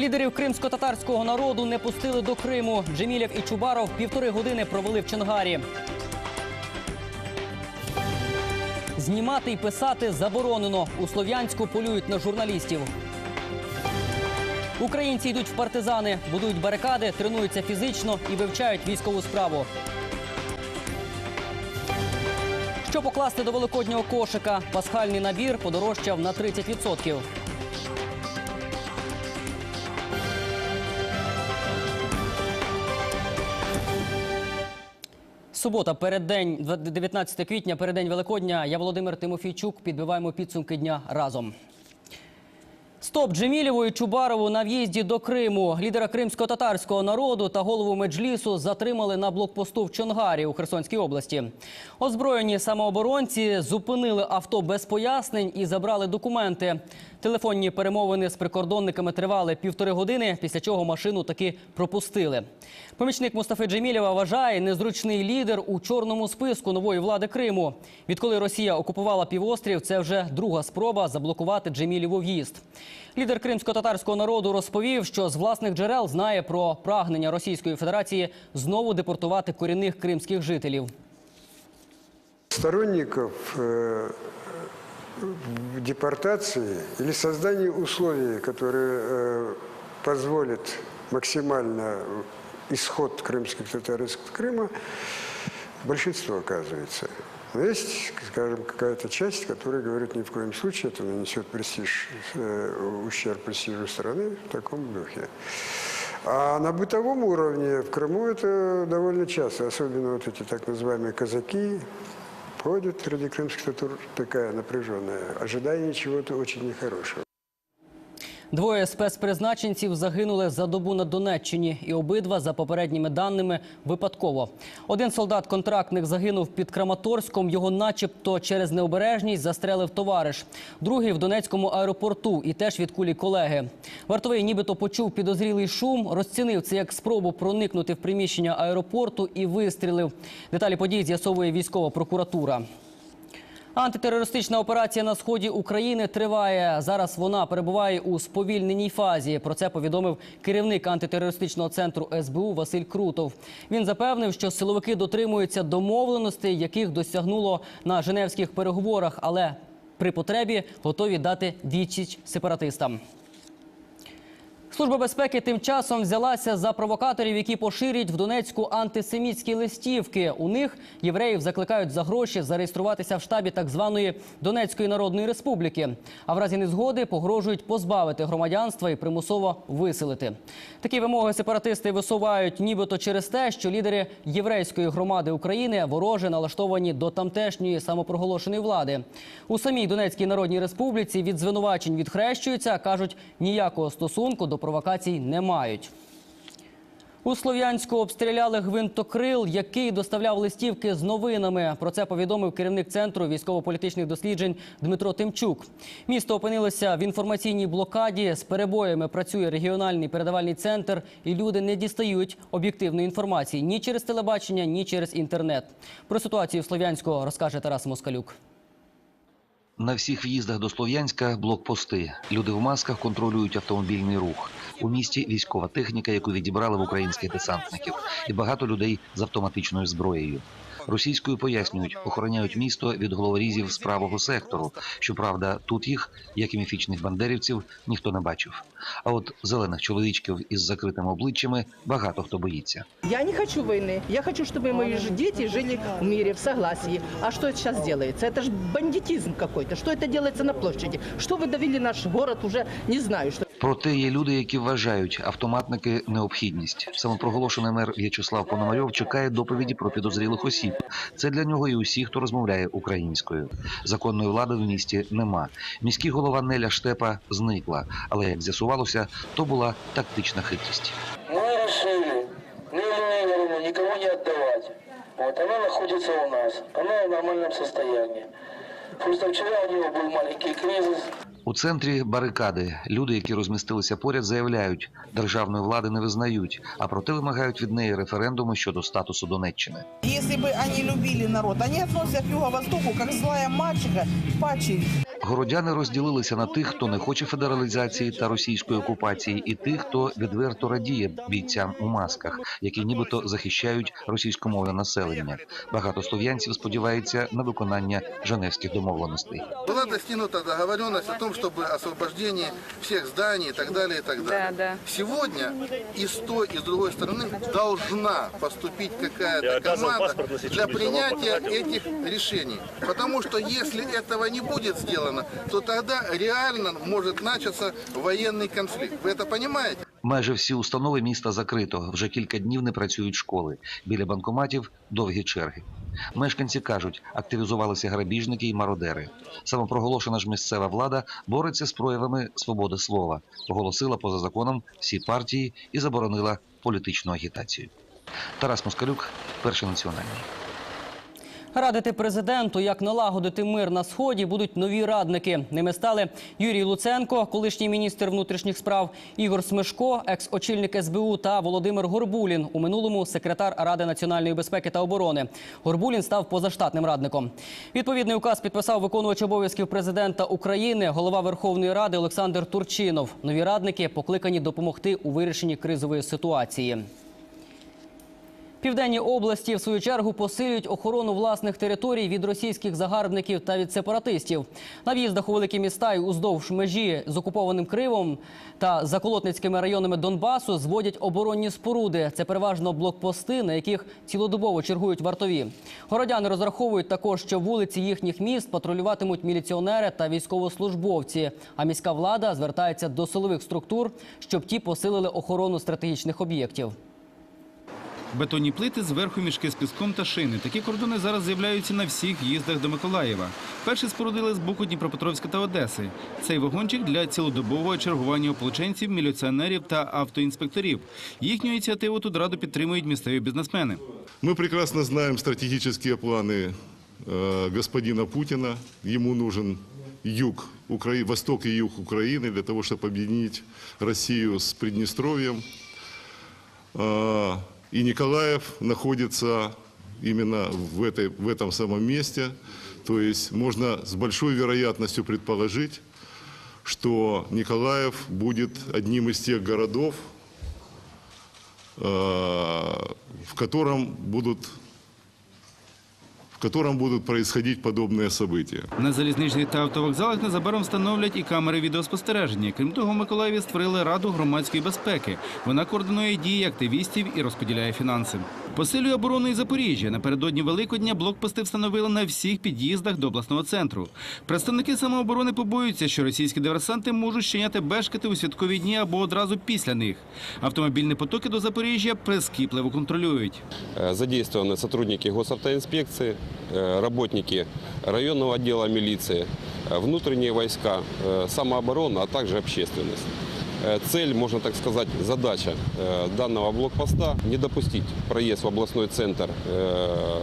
Лідерів кримсько-татарського народу не пустили до Криму. Джемілєв і Чубаров півтори години провели в Чонгарі. Знімати і писати заборонено. У Слов'янську полюють на журналістів. Українці йдуть в партизани, будують барикади, тренуються фізично і вивчають військову справу. Що покласти до великоднього кошика? Пасхальний набір подорожчав на 30%. Субота, переддень, 19 квітня, переддень Великодня. Я Володимир Тимофійчук. Підбиваємо підсумки дня разом. Стоп Джемілєву і Чубарову на в'їзді до Криму. Лідера кримсько-татарського народу та голову меджлісу затримали на блокпосту в Чонгарі у Херсонській області. Озброєні самооборонці зупинили авто без пояснень і забрали документи. Телефонні перемовини з прикордонниками тривали півтори години, після чого машину таки пропустили. Помічник Мустафи Джемілєва вважає незручний лідер у чорному списку нової влади Криму. Відколи Росія окупувала півострів, це вже друга спроба заблокувати Джемілєву в'їзд. Лідер кримсько-татарського народу розповів, що з власних джерел знає про прагнення Російської Федерації знову депортувати корінних кримських жителів. сторонников э, в депортации или создании условий, которые э, позволят максимально исход крымских татар из Крыма, большинство оказывается. Но есть, скажем, какая-то часть, которая говорит, ни в коем случае это нанесет престиж, э, ущерб престижу страны в таком духе. А на бытовом уровне в Крыму это довольно часто, особенно вот эти так называемые казаки, ходят среди крымских татар такая напряженная, ожидание чего-то очень нехорошего. Двоє спецпризначенців загинули за добу на Донеччині, і обидва, за попередніми даними, випадково. Один солдат-контрактник загинув під Краматорськом. Його, начебто, через необережність застрелив товариш. Другий в Донецькому аеропорту і теж від кулі колеги. Вартовий, нібито почув підозрілий шум, розцінив це як спробу проникнути в приміщення аеропорту і вистрілив. Деталі подій з'ясовує військова прокуратура. Антитерористична операція на сході України триває. Зараз вона перебуває у сповільненій фазі. Про це повідомив керівник антитерористичного центру СБУ Василь Крутов. Він запевнив, що силовики дотримуються домовленостей, яких досягнуло на женевських переговорах, але при потребі готові дати відсіч сепаратистам. Служба безпеки тим часом взялася за провокаторів, які поширюють в Донецьку антисемітські листівки. У них євреїв закликають за гроші зареєструватися в штабі так званої Донецької Народної Республіки. А в разі незгоди погрожують позбавити громадянства і примусово виселити. Такі вимоги сепаратисти висувають, нібито через те, що лідери єврейської громади України вороже налаштовані до тамтешньої самопроголошеної влади. У самій Донецькій Народній Республіці від звинувачень відхрещуються, кажуть, ніякого стосунку до провокацій не мають. У Слов'янську обстріляли гвинтокрил, який доставляв листівки з новинами. Про це повідомив керівник центру військово-політичних досліджень Дмитро Тимчук. Місто опинилося в інформаційній блокаді. З перебоями працює регіональний передавальний центр, і люди не дістають об'єктивної інформації ні через телебачення, ні через інтернет. Про ситуацію в Слов'янську розкаже Тарас Москалюк. На всіх в'їздах до Слов'янська блокпости. Люди в масках контролюють автомобільний рух У місті військова техніка, яку відібрали в українських десантників, і багато людей з автоматичною зброєю. Російською пояснюють, охороняють місто від головорізів з правого сектору. Щоправда, тут їх, як і міфічних бандерівців, ніхто не бачив. А от зелених чоловічків із закритими обличчями багато хто боїться. Я не хочу войны. Я хочу, чтобы мои ж- дети жили в мире, в согласии. А что это сейчас делается? Это же бандитизм какой-то. Что это делается на площади? Что вы давили наш город уже, не знаю. Что... Проте є люди, які вважають автоматники необхідність. Самопроголошений мер В'ячеслав Пономарьов чекає доповіді про підозрілих осіб. Це для нього і усі, хто розмовляє українською. Законної влади в місті нема. Міський голова Неля Штепа зникла, але як з'ясувалося, то була тактична хитрість. Решили Лилию Игоревну никому не отдавать. Вот, она находится у нас. Она в нормальном состоянии. Просто вчера у него был маленький кризис. У центрі барикади люди, які розмістилися поряд, заявляють, державної влади не визнають, а проте вимагають від неї референдуму щодо статусу Донеччини. Если бы они любили народ, они относятся к Юго-Востоку как злая мачеха поочередно. Городяни розділилися на тих, хто не хоче федералізації та російської окупації, і тих, хто відверто радіє бійцям у масках, які нібито захищають російськомовне населення. Багато слов'янців сподіваються на виконання женевських домовленостей. Была достигнута договоренность о том, чтобы освобождение всех зданий и так далее, и так далее. да. Сегодня и с той, и с другой стороны должна поступить какая-то команда для принятия этих решений. Потому что если этого не будет сделано, то тогда реально может начаться военный конфликт. Вы это понимаете? Майже всі установи міста закрито. Вже кілька днів не працюють школи. Біля банкоматів довгі черги. Мешканці кажуть, активізувалися грабіжники і мародери. Самопроголошена ж місцева влада бореться з проявами свободи слова, оголосила поза законом всі партії і заборонила політичну агітацію. Тарас Москалюк, перший національний. Радити президенту, як налагодити мир на сході, будуть нові радники. Ними стали Юрій Луценко, колишній міністр внутрішніх справ, Ігор Смешко, екс-очільник СБУ та Володимир Горбулін. У минулому секретар Ради національної безпеки та оборони. Горбулін став позаштатним радником. Відповідний указ підписав виконувач обов'язків президента України, голова Верховної Ради Олександр Турчинов. Нові радники покликані допомогти у вирішенні кризової ситуації. Південні області, в свою чергу, посилюють охорону власних територій від російських загарбників та від сепаратистів. На в'їздах у великі міста і уздовж межі з окупованим Кривом та заколотницькими районами Донбасу зводять оборонні споруди. Це переважно блокпости, на яких цілодобово чергують вартові. Городяни розраховують також, що вулиці їхніх міст патрулюватимуть міліціонери та військовослужбовці. А міська влада звертається до силових структур, щоб ті посилили охорону стратегічних об'єктів. Бетонні плити зверху мішки з піском та шини. Такі кордони зараз з'являються на всіх їздах до Миколаєва. Перші спорудили з боку Дніпропетровська та Одеси. Цей вагончик для цілодобового чергування ополченців, міліціонерів та автоінспекторів. Їхню ініціативу тут раду підтримують місцеві бізнесмени. Мы прекрасно знаем стратегические планы э, господина Путина. Ему нужен юг, Укра... восток и юг Украины для того, чтобы объединить Россию с Приднестровьем. Э, И Николаев находится именно в, этой, в этом самом месте. То есть можно с большой вероятностью предположить, что Николаев будет одним из тех городов, э, в котором будут в котором будут происходить подобные события. На залізничних та автовокзалах незабаром встановлять і камери відеоспостереження. Крім того, в Миколаєві створили Раду громадської безпеки. Вона координує дії активістів і розподіляє фінанси. Посилює оборону і Запоріжжя. Напередодні Великодня блокпости встановили на всіх під'їздах до обласного центру. Представники самооборони побоюються, що російські диверсанти можуть щиняти бешкати у святкові дні або одразу після них. Автомобільні потоки до Запоріжжя прискіпливо контролюють. Э, Задействованы сотрудники госавтоинспекции, э, работники районного отдела милиции, э, внутренние войска, э, самооборона, а также общественность. Э, Цель, можно так сказать, задача э, данного блокпоста – не допустить проезд в областной центр э,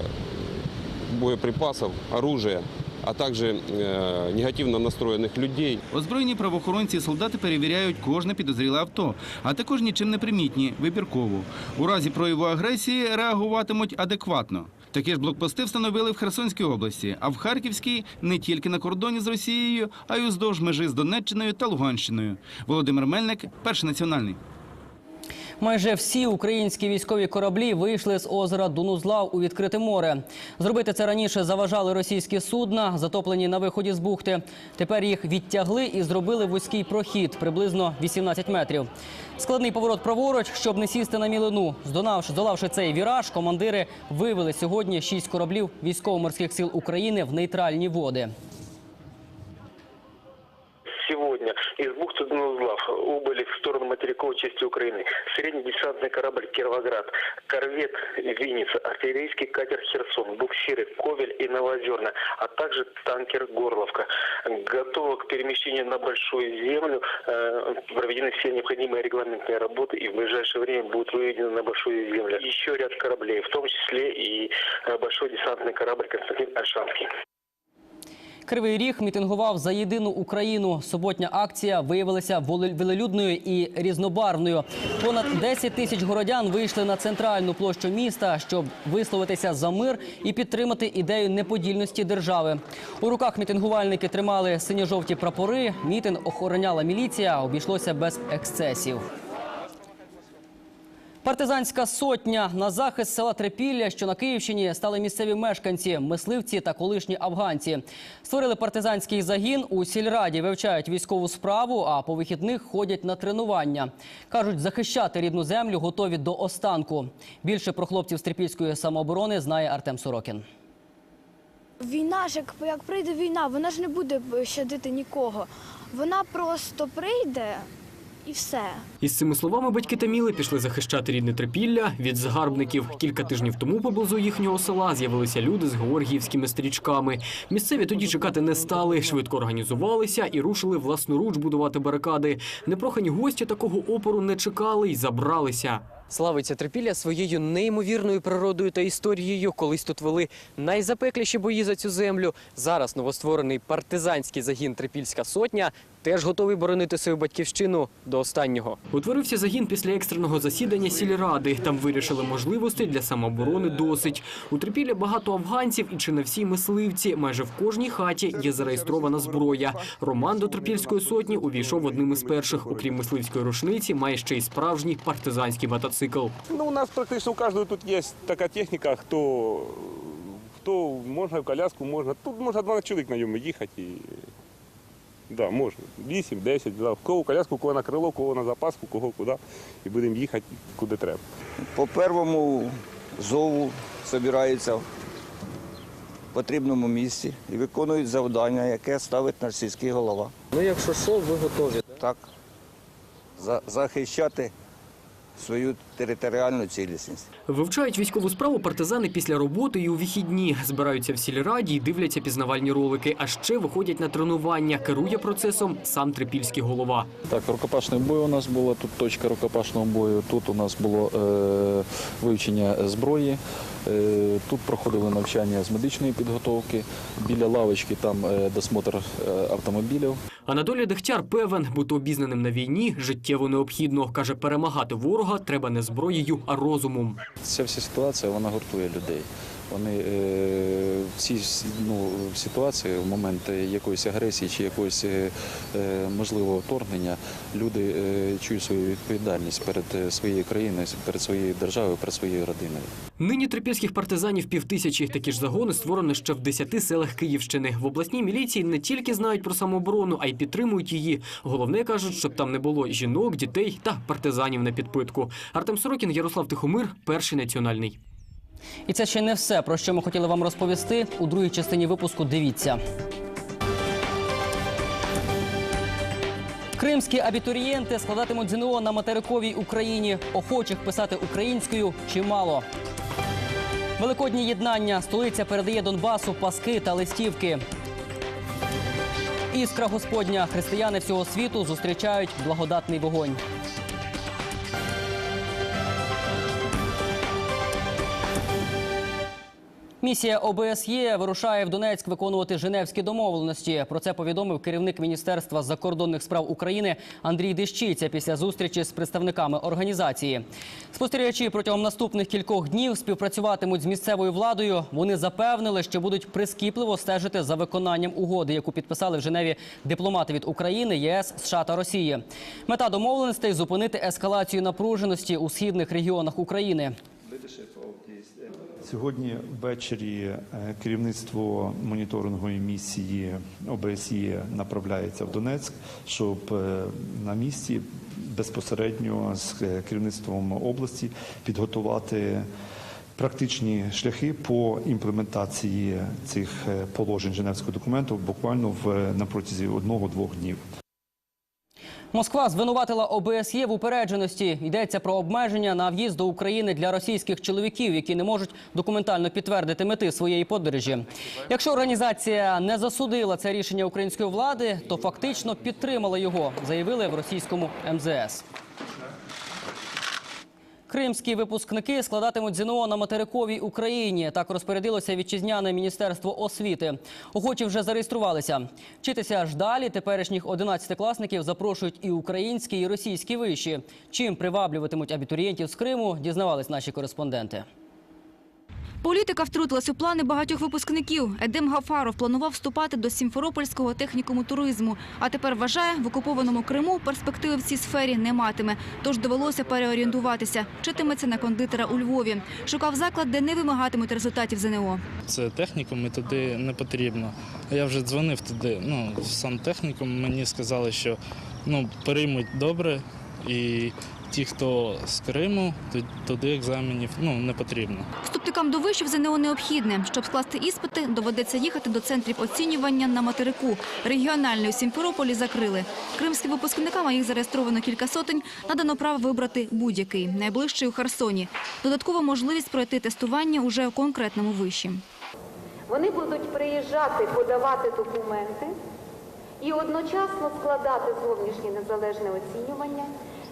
боеприпасов, оружия, а также э, негативно настроенных людей, Озброєні правоохоронці і солдати перевіряють кожне підозріле авто, а також нічим не примітні вибірково. У разі прояву агресії реагуватимуть адекватно. Такі ж блокпости встановили в Херсонській області, а в Харківській не тільки на кордоні з Росією, а й уздовж межі з Донеччиною та Луганщиною. Володимир Мельник, перший національний. Майже всі українські військові кораблі вийшли з озера Дунузлав у відкрите море. Зробити це раніше заважали російські судна, затоплені на виході з бухти. Тепер їх відтягли і зробили вузький прохід приблизно 18 метрів. Складний поворот праворуч, щоб не сісти на мілину. Здолавши, здолавши цей віраж, командири вивели сьогодні шість кораблів військово-морських сил України в нейтральні води. Сегодня из бухты Дунузлав убыли в сторону материковой части Украины средний десантный корабль «Кировоград», корвет «Винница», артиллерийский катер «Херсон», буксиры «Ковель» и «Новозерна», а также танкер «Горловка». Готово к перемещению на Большую Землю. Э, Проведены все необходимые регламентные работы и в ближайшее время будут выведены на Большую Землю еще ряд кораблей, в том числе и э, большой десантный корабль «Константин Альшанский». Кривий Ріг мітингував за єдину Україну. Суботня акція виявилася велелюдною і різнобарвною. Понад 10 тисяч городян вийшли на центральну площу міста, щоб висловитися за мир і підтримати ідею неподільності держави. У руках мітингувальники тримали синьо-жовті прапори. Мітинг охороняла міліція. Обійшлося без ексцесів. Партизанська сотня на захист села Трипілля, що на Київщині, стали місцеві мешканці, мисливці та колишні афганці. Створили партизанський загін у сільраді, вивчають військову справу, а по вихідних ходять на тренування. Кажуть, захищати рідну землю готові до останку. Більше про хлопців з трипільської самооборони знає Артем Сорокін. Війна ж, як, як прийде війна, вона ж не буде щадити нікого. Вона просто прийде і все. Із цими словами батьки Таміли пішли захищати рідне трипілля від загарбників. Кілька тижнів тому поблизу їхнього села з'явилися люди з георгіївськими стрічками. Місцеві тоді чекати не стали, швидко організувалися і рушили власноруч будувати барикади. Непрохані гості такого опору не чекали й забралися. Славиться Трипілля своєю неймовірною природою та історією. Колись тут вели найзапекліші бої за цю землю. Зараз новостворений партизанський загін Трипільська сотня теж готовий боронити свою батьківщину до останнього. Утворився загін після екстреного засідання сільради. Там вирішили можливостей для самооборони досить. У Трипілля багато афганців і чи не всі мисливці. Майже в кожній хаті є зареєстрована зброя. Роман до Трипільської сотні увійшов одним із перших. Окрім мисливської рушниці, має ще й справжній партизанський мотоцикл. Ну, у нас практично у кожного тут є така техніка, хто, хто можна в коляску, можна. Тут можна 12 чоловік на ньому їхати. І... Да, можна. 8, 10, да. В кого коляску, кого на крило, кого на запаску, кого куди. І будемо їхати куди треба. По первому зову збираються в потрібному місці і виконують завдання, яке ставить наш сільський голова. Ну, якщо що, ви готові. Так, за- захищати свою територіальну цілісність. Вивчають військову справу партизани після роботи і у вихідні. Збираються в сільраді і дивляться пізнавальні ролики. А ще виходять на тренування. Керує процесом сам трипільський голова. Так, рукопашний бой у нас було, тут точка рукопашного бою, тут у нас було е, вивчення зброї, е, тут проходили навчання з медичної підготовки, біля лавочки там е, досмотр е, автомобілів. Анатолій Дехтяр певен, бути обізнаним на війні життєво необхідно. Каже, перемагати ворога треба не зброєю, а розумом. Ця вся ситуація вона гуртує людей. Вони е, в цій ну, ситуації, в момент якоїсь агресії чи якогось е, е, можливого вторгнення, люди чують свою відповідальність перед своєю країною, перед своєю державою, перед своєю родиною. Нині трипільських партизанів півтисячі. Такі ж загони створено ще в десяти селах Київщини. В обласній міліції не тільки знають про самооборону, а й підтримують її. Головне кажуть, щоб там не було жінок, дітей та партизанів на підпитку. Артем Сорокін, Ярослав Тихомир, перший національний. І це ще не все, про що ми хотіли вам розповісти. У другій частині випуску дивіться. Кримські абітурієнти складатимуть ЗНО на материковій Україні. Охочих писати українською чимало. Великодні єднання. Столиця передає Донбасу паски та листівки. Іскра Господня. Християни всього світу зустрічають благодатний вогонь. Місія ОБСЄ вирушає в Донецьк виконувати Женевські домовленості. Про це повідомив керівник Міністерства закордонних справ України Андрій Дещиця після зустрічі з представниками організації. Спостерігачі протягом наступних кількох днів співпрацюватимуть з місцевою владою. Вони запевнили, що будуть прискіпливо стежити за виконанням угоди, яку підписали в Женеві дипломати від України, ЄС, США та Росії. Мета домовленостей зупинити ескалацію напруженості у східних регіонах України. Сьогодні ввечері е, керівництво моніторингової місії ОБСЄ направляється в Донецьк, щоб е, на місці безпосередньо з е, керівництвом області підготувати практичні шляхи по імплементації цих положень Женевського документу буквально в на протязі одного-двох днів. Москва звинуватила ОБСЄ в упередженості. Йдеться про обмеження на в'їзд до України для російських чоловіків, які не можуть документально підтвердити мети своєї подорожі. Якщо організація не засудила це рішення української влади, то фактично підтримала його, заявили в російському МЗС. Кримські випускники складатимуть ЗНО на материковій Україні. Так розпорядилося вітчизняне міністерство освіти. Охочі вже зареєструвалися. Вчитися ж далі теперішніх 11-класників запрошують і українські, і російські виші. Чим приваблюватимуть абітурієнтів з Криму, дізнавались наші кореспонденти. Політика втрутилась у плани багатьох випускників. Едем Гафаров планував вступати до Сімферопольського технікуму туризму, а тепер вважає, в окупованому Криму перспективи в цій сфері не матиме. Тож довелося переорієнтуватися. Вчитиметься на кондитера у Львові. Шукав заклад, де не вимагатимуть результатів ЗНО. Це технікум і туди не потрібно. Я вже дзвонив туди. Ну, сам технікум мені сказали, що ну, приймуть добре, і ті, хто з Криму, ту- туди екзаменів ну, не потрібно. Вступникам до вишів ЗНО необхідне. Щоб скласти іспити, доведеться їхати до центрів оцінювання на материку. Регіональний у Сімферополі закрили. Кримським випускникам, а їх зареєстровано кілька сотень, надано право вибрати будь-який, найближчий у Херсоні. Додаткова можливість пройти тестування уже у конкретному виші. Вони будуть приїжджати, подавати документи і одночасно складати зовнішнє незалежне оцінювання.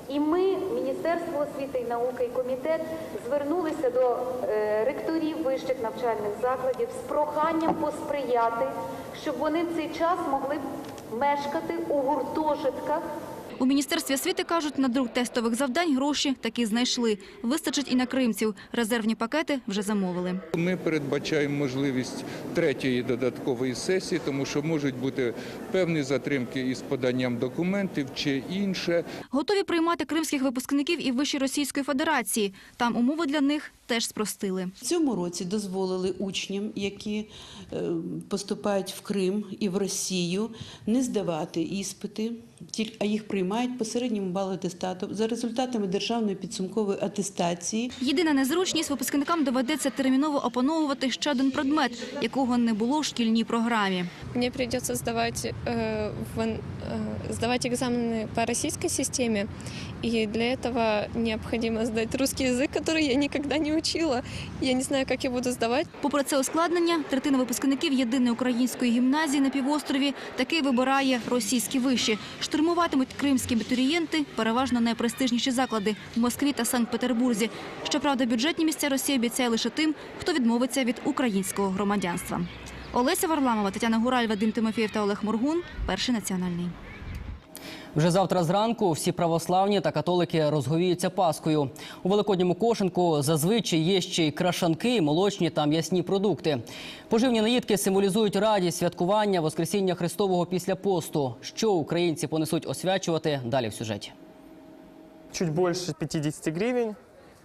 І ми, Міністерство освіти і науки і комітет, звернулися до е, ректорів вищих навчальних закладів з проханням посприяти, щоб вони в цей час могли мешкати у гуртожитках У Міністерстві освіти кажуть, на друк тестових завдань гроші таки знайшли. Вистачить і на кримців. Резервні пакети вже замовили. Ми передбачаємо можливість третьої додаткової сесії, тому що можуть бути певні затримки із поданням документів чи інше. Готові приймати кримських випускників і в Вищій Російської Федерації. Там умови для них теж спростили. В цьому році дозволили учням, які е, поступають в Крим і в Росію, не здавати іспити, а їх приймають по середньому балу атестату за результатами державної підсумкової атестації. Єдина незручність випускникам доведеться терміново опановувати ще один предмет, якого не було в шкільній програмі. Мне придется сдавать, э, в, сдавать экзамены по российской системе, и для этого необходимо сдать русский язык, который я никогда не учила. Я не знаю, как я буду сдавать. Попри це ускладнення, третина випускників єдиної української гімназії на півострові таки вибирає російські виші. Штурмуватимуть кримські абітурієнти, переважно найпрестижніші заклади в Москві та Санкт-Петербурзі. Щоправда, бюджетні місця Росія обіцяє лише тим, хто відмовиться від українського громадянства. Олеся Варламова, Тетяна Гураль, Вадим Тимофєєв та Олег Моргун. Перший національний. Вже завтра зранку всі православні та католики розговіються Паскою. У великодньому кошенку зазвичай є ще й крашанки, молочні та м'ясні продукти. Поживні наїдки символізують радість святкування Воскресіння Христового після посту. Що українці понесуть освячувати далі в сюжеті. Чуть больше 50 гривен,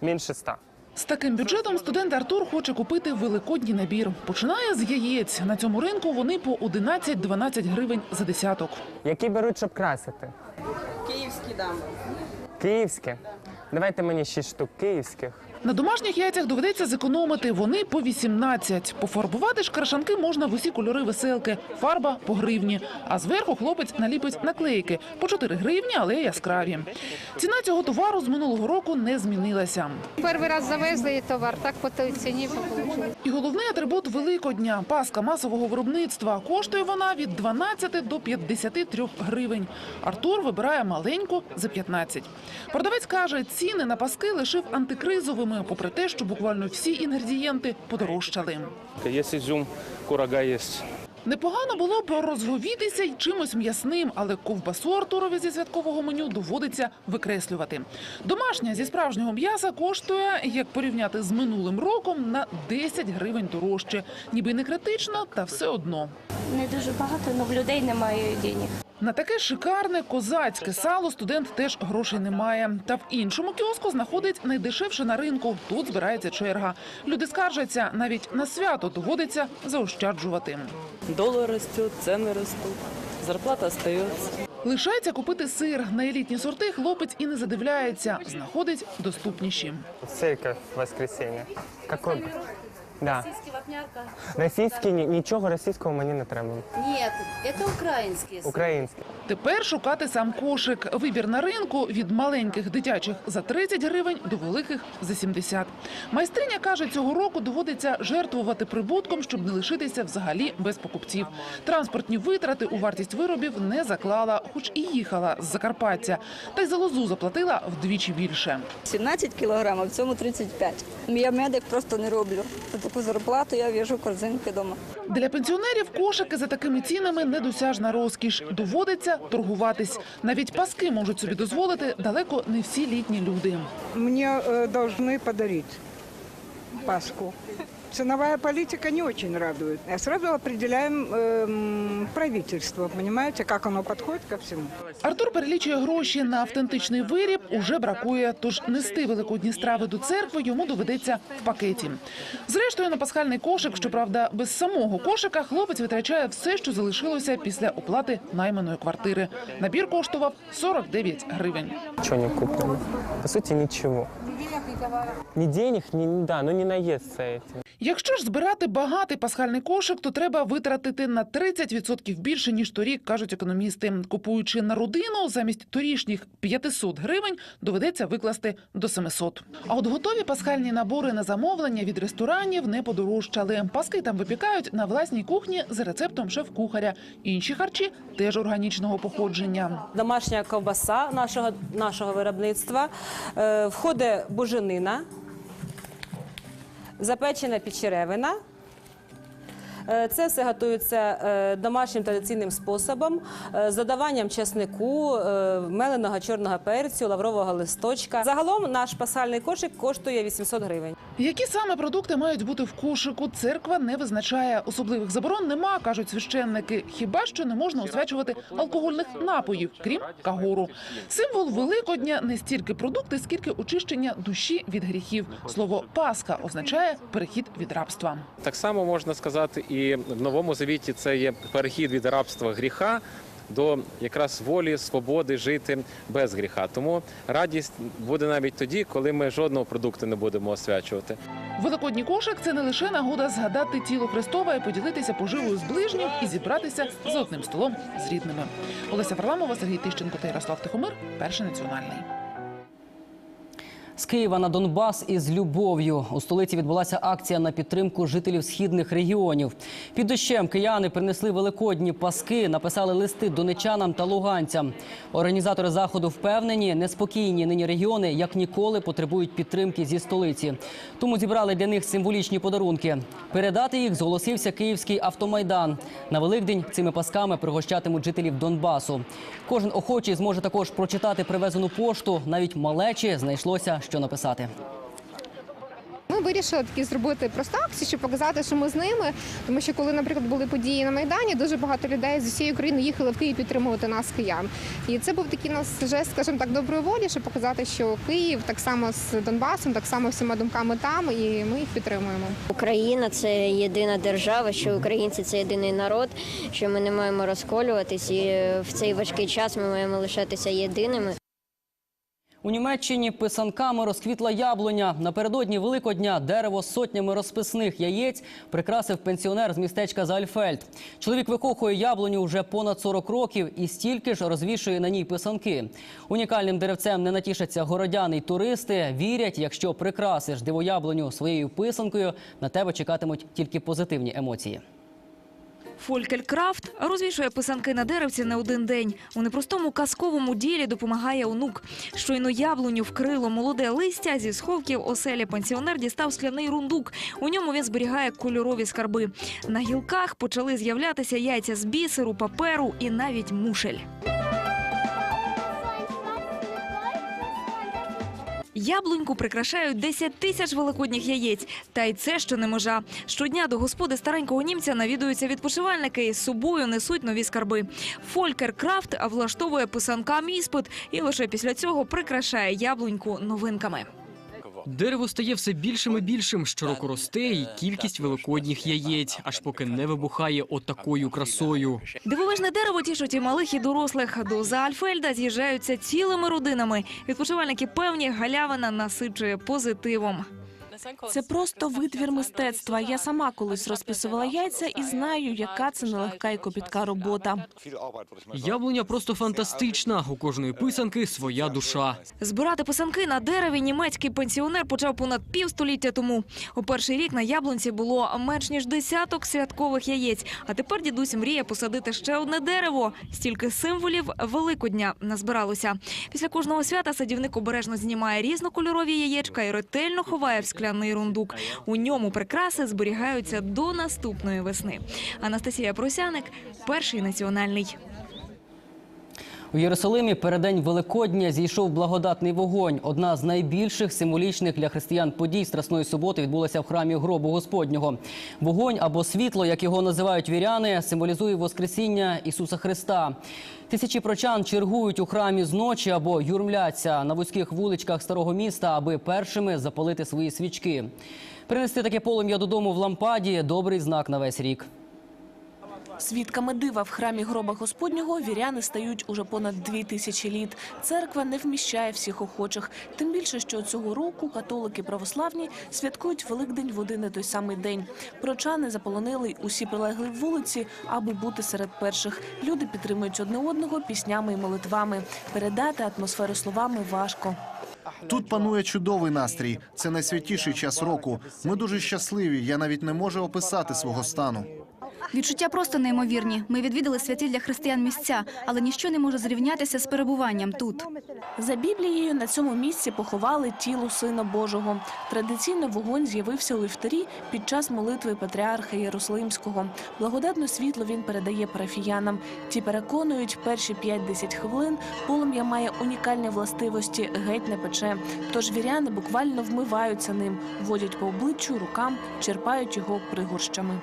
меньше 100. З таким бюджетом студент Артур хоче купити великодній набір. Починає з яєць. На цьому ринку вони по 11-12 гривень за десяток. Які беруть, щоб красити? Київські дам. Київське. Давайте мені 6 штук київських. На домашніх яйцях доведеться зекономити. Вони по 18. Пофарбувати ж крашанки можна в усі кольори веселки. Фарба по гривні. А зверху хлопець наліпить наклейки по 4 гривні, але яскраві. Ціна цього товару з минулого року не змінилася. Перший раз завезли товар, так по той ціні вийшло. І головний атрибут Великодня – паска масового виробництва. Коштує вона від 12 до 53 гривень. Артур вибирає маленьку за 15. Продавець каже, ціни на паски лишив антикризовими, попри те, що буквально всі інгредієнти подорожчали. Є ізюм, курага є. Непогано було б розговітися й чимось м'ясним, але ковбасу Артурові зі святкового меню доводиться викреслювати. Домашня зі справжнього м'яса коштує, як порівняти з минулим роком, на 10 гривень дорожче. Ніби не критично, та все одно. Не дуже багато, але в людей немає денег. На таке шикарне козацьке сало студент теж грошей не має. Та в іншому кіоску знаходить найдешевше на ринку. Тут збирається черга. Люди скаржаться, навіть на свято доводиться заощаджувати. Доллар растет, цены растут, зарплата остается. Лишається купити сир. На елітні сорти хлопець і не задивляється. Знаходить доступніші. Церковь воскресіння. Какой? Да. Російські вапнярка. Російські ні- нічого російського мені не треба. Ні, це українські. Український. Тепер шукати сам кошик. Вибір на ринку від маленьких дитячих за 30 гривень до великих за 70. Майстриня каже, цього року доводиться жертвувати прибутком, щоб не лишитися взагалі без покупців. Транспортні витрати у вартість виробів не заклала, хоч і їхала з Закарпаття. Та й за лозу заплатила вдвічі більше. 17 кілограм, а в цьому 35. Я медик просто не роблю. За таку зарплату я в'яжу корзинки вдома. Для пенсіонерів кошики за такими цінами недосяжна розкіш. Доводиться торгуватись. Навіть паски можуть собі дозволити далеко не всі літні люди. Мені повинні подарити Пасху. Ценовая политика не очень радует. А сразу определяем эм, правительство, понимаете, как оно подходит ко всему. Артур перелічує гроші на автентичний виріб. Уже бракує, тож нести великодні страви до церкви йому доведеться в пакеті. Зрештою, на пасхальний кошик, щоправда, без самого кошика, хлопець витрачає все, що залишилося після оплати найманої квартири. Набір коштував 49 гривень. Ничего не куплено. По сути, ничего. Ни денег, ни, да, ну не наесться этим. Якщо ж збирати багатий пасхальний кошик, то треба витратити на 30% більше ніж торік, кажуть економісти. Купуючи на родину, замість торішніх 500 гривень доведеться викласти до 700. А от готові пасхальні набори на замовлення від ресторанів не подорожчали. Паски там випікають на власній кухні за рецептом шеф-кухаря. Інші харчі теж органічного походження. Домашня ковбаса нашого, нашого виробництва, е, входить буженина, запечена підчеревина. Е, Це все готується е, домашнім традиційним способом е, з додаванням чеснику, меленого чорного перцю, лаврового листочка. Загалом наш пасхальний кошик коштує 800 гривень. Які саме продукти мають бути в кошику, церква не визначає. Особливих заборон нема, кажуть священники. Хіба що не можна освячувати алкогольних напоїв, крім кагору. Символ Великодня не стільки продукти, скільки очищення душі від гріхів. Слово Пасха означає перехід від рабства. Так само можна сказати, і в новому завіті це є перехід від рабства гріха до якраз волі, свободи жити без гріха. Тому радість буде навіть тоді, коли ми жодного продукту не будемо освячувати. Великодній кошик це не лише нагода згадати тіло Христова і поділитися поживою з ближнім і зібратися за одним столом з рідними. Олеся Варламова, Сергій Тищенко та Ярослав Тихомир. Перший національний. З Києва на Донбас із любов'ю. У столиці відбулася акція на підтримку жителів східних регіонів. Під дощем кияни принесли великодні паски, написали листи донечанам та луганцям. Організатори заходу впевнені, неспокійні нині регіони як ніколи потребують підтримки зі столиці. Тому зібрали для них символічні подарунки. Передати їх зголосився Київський автомайдан. На Великдень цими пасками пригощатимуть жителів Донбасу. Кожен охочий зможе також прочитати привезену пошту. Навіть малечі знайшлося, що написати. Ми вирішили такі зробити просто акцію, щоб показати, що ми з ними. Тому що коли, наприклад, були події на Майдані, дуже багато людей з усієї України їхали в Київ підтримувати нас, киян. І це був такий нас жест, скажімо так, доброї волі, щоб показати, що Київ так само з Донбасом, так само всіма думками там, і ми їх підтримуємо. Україна це єдина держава, що українці це єдиний народ, що ми не маємо розколюватись, і в цей важкий час ми маємо лишатися єдиними. У Німеччині писанками розквітла яблуня. Напередодні Великодня дерево з сотнями розписних яєць прикрасив пенсіонер з містечка Зальфельд. Чоловік викохує яблуню вже понад 40 років і стільки ж розвішує на ній писанки. Унікальним деревцем не натішаться городяни й туристи. Вірять, якщо прикрасиш дивояблуню своєю писанкою, на тебе чекатимуть тільки позитивні емоції. Фолькель Крафт розвішує писанки на деревці не один день. У непростому казковому ділі допомагає онук. Щойно яблуню вкрило молоде листя зі сховків оселі пенсіонер дістав скляний рундук. У ньому він зберігає кольорові скарби. На гілках почали з'являтися яйця з бісеру, паперу і навіть мушель. Яблуньку прикрашають 10 тисяч великодніх яєць. Та й це ще не межа. Щодня до господи старенького німця навідуються відпочивальники і з собою несуть нові скарби. Фолькер Крафт влаштовує писанкам іспит і лише після цього прикрашає яблуньку новинками. Дерево стає все більшим і більшим, щороку росте і кількість великодніх яєць, аж поки не вибухає отакою красою. Дивовижне дерево тішить і малих, і дорослих. До Заальфельда з'їжджаються цілими родинами. Відпочивальники певні, галявина насичує позитивом. Це просто витвір мистецтва. Я сама колись розписувала яйця і знаю, яка це нелегка і копітка робота. Яблуня просто фантастична. У кожної писанки своя душа. Збирати писанки на дереві німецький пенсіонер почав понад півстоліття тому. У перший рік на яблунці було менш ніж десяток святкових яєць. А тепер дідусь мріє посадити ще одне дерево. Стільки символів Великодня назбиралося. Після кожного свята садівник обережно знімає різнокольорові яєчка і ретельно ховає в скляний рундук. У ньому прикраси зберігаються до наступної весни. Анастасія Просяник, перший національний. У Єрусалимі переддень Великодня зійшов благодатний вогонь. Одна з найбільших символічних для християн подій Страсної суботи відбулася в храмі гробу Господнього. Вогонь або світло, як його називають віряни, символізує Воскресіння Ісуса Христа. Тисячі прочан чергують у храмі зночі або юрмляться на вузьких вуличках старого міста, аби першими запалити свої свічки. Принести таке полум'я додому в лампаді добрий знак на весь рік. Свідками дива в храмі гроба Господнього віряни стають уже понад дві тисячі літ. Церква не вміщає всіх охочих. Тим більше, що цього року католики православні святкують Великдень в один і той самий день. Прочани заполонили усі прилеглі вулиці, аби бути серед перших. Люди підтримують одне одного піснями і молитвами. Передати атмосферу словами важко. Тут панує чудовий настрій. Це найсвятіший час року. Ми дуже щасливі. Я навіть не можу описати свого стану. Відчуття просто неймовірні. Ми відвідали святі для християн місця, але ніщо не може зрівнятися з перебуванням тут. За Біблією на цьому місці поховали тіло Сина Божого. Традиційно вогонь з'явився у вівторі під час молитви патріарха Єрусалимського. Благодатне світло він передає парафіянам. Ті переконують, перші 5-10 хвилин полум'я має унікальні властивості, геть не пече. Тож віряни буквально вмиваються ним, водять по обличчю, рукам, черпають його пригорщами.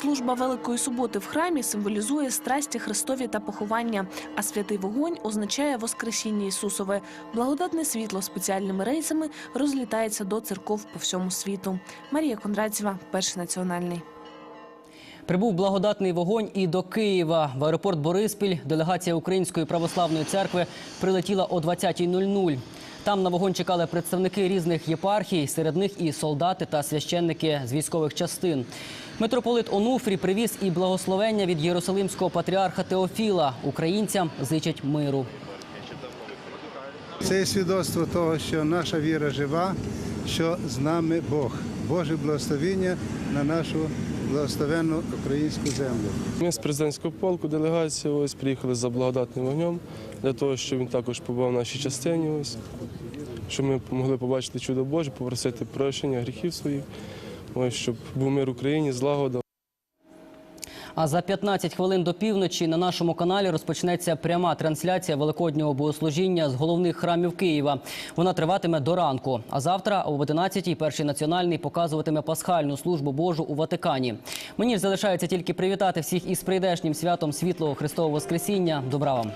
Служба Великої суботи в храмі символізує страсті Христові та поховання, а святий вогонь означає Воскресіння Ісусове. Благодатне світло спеціальними рейсами розлітається до церков по всьому світу. Марія Кондратєва, перший національний. Прибув благодатний вогонь і до Києва. В аеропорт Бориспіль делегація Української православної церкви прилетіла о 20.00. Там на вогонь чекали представники різних єпархій, серед них і солдати та священники з військових частин. Митрополит Онуфрій привіз і благословення від єрусалимського патріарха Теофіла. Українцям зичать миру. Це є свідоцтво того, що наша віра жива, що з нами Бог. Боже благословіння на нашу благословенну українську землю. Ми з президентського полку делегація ось приїхали за благодатним вогнем для того, щоб він також побував в нашій частині. Ось щоб ми могли побачити чудо Боже, попросити прощення гріхів своїх. Ось щоб був мир в Україні, злагода. А за 15 хвилин до півночі на нашому каналі розпочнеться пряма трансляція великоднього богослужіння з головних храмів Києва. Вона триватиме до ранку. А завтра об 11-й перший національний показуватиме пасхальну службу Божу у Ватикані. Мені ж залишається тільки привітати всіх із прийдешнім святом світлого Христового Воскресіння. Добра вам!